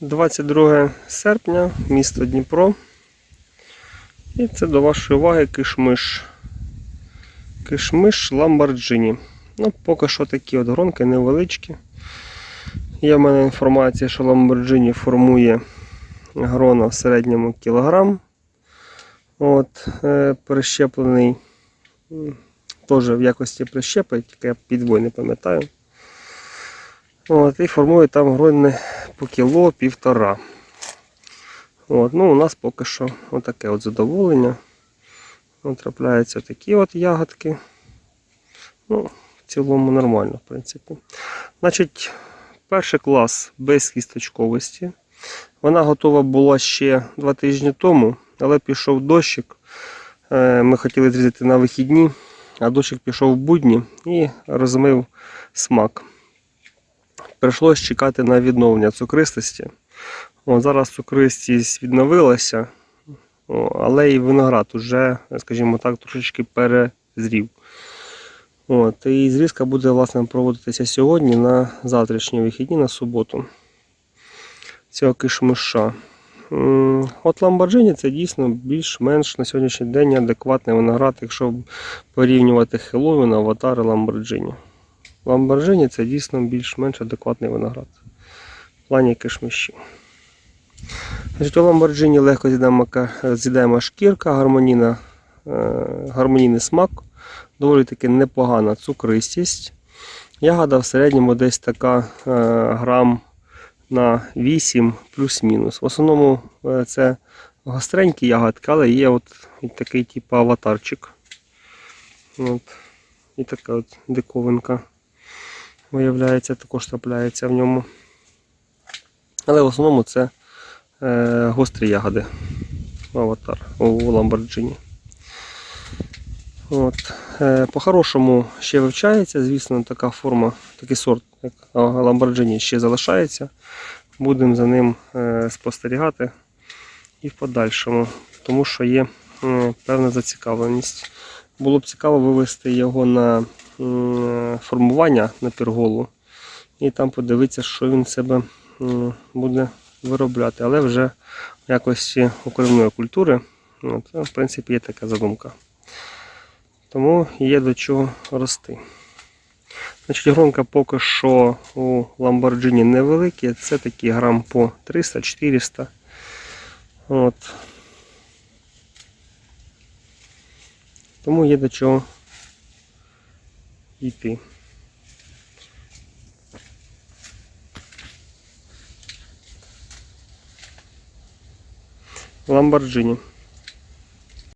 22 серпня, місто Дніпро. І це до вашої уваги кишмиш. Кишмиш Ламборджині. Ну, поки що такі от гронки невеличкі. Є в мене інформація, що Lamborghini формує грона в середньому кілограм. От, е, прищеплений теж в якості прищепи, тільки я підвой не пам'ятаю. От, і формує там грони по кіло півтора. От, ну, у нас поки що отаке от задоволення. От, трапляються такі от ягодки. Ну, в цілому нормально, в принципі. Значить, перший клас без кісточковості. Вона готова була ще два тижні тому, але пішов дощик. Е, Ми хотіли зрізати на вихідні, а дощик пішов в будні і розмив смак. Прийшлось чекати на відновлення цукристості. О, зараз цукристість відновилася, але і виноград уже, скажімо так, трошечки перезрів. От, і зрізка буде власне проводитися сьогодні на завтрашні вихідні на суботу. Цього кишмиша. От Lamborghini це дійсно більш-менш на сьогоднішній день адекватний виноград, якщо порівнювати Хеллоуін, аватар і Lamborghini. Lamborghini це дійсно більш-менш адекватний виноград в плані. Значить, у Lamborghini легко з'їдаємо, шкірка, гармонійна, е, гармонійний смак, доволі таки непогана цукристість. Ягода в середньому десь така е, грам на 8 плюс-мінус. В основному е, це гостренькі ягодки, але є от такий типу аватарчик. От. І така от диковинка виявляється, також трапляється в ньому. Але в основному це е, гострі ягоди. Аватар у Lamborghini. От. Е, по-хорошому ще вивчається, звісно, така форма, такий сорт, як Lamborghini, ще залишається. Будемо за ним е, спостерігати і в подальшому, тому що є е, певна зацікавленість. Було б цікаво вивести його на формування на пірголу і там подивитися, що він себе буде виробляти, але вже в якості укривної культури. От, в принципі, є така задумка. Тому є до чого рости. Значить, гронка поки що у Lamborghini невеликі, це такі грам по 300-400. От. Тому є до чого йти. Lamborghini.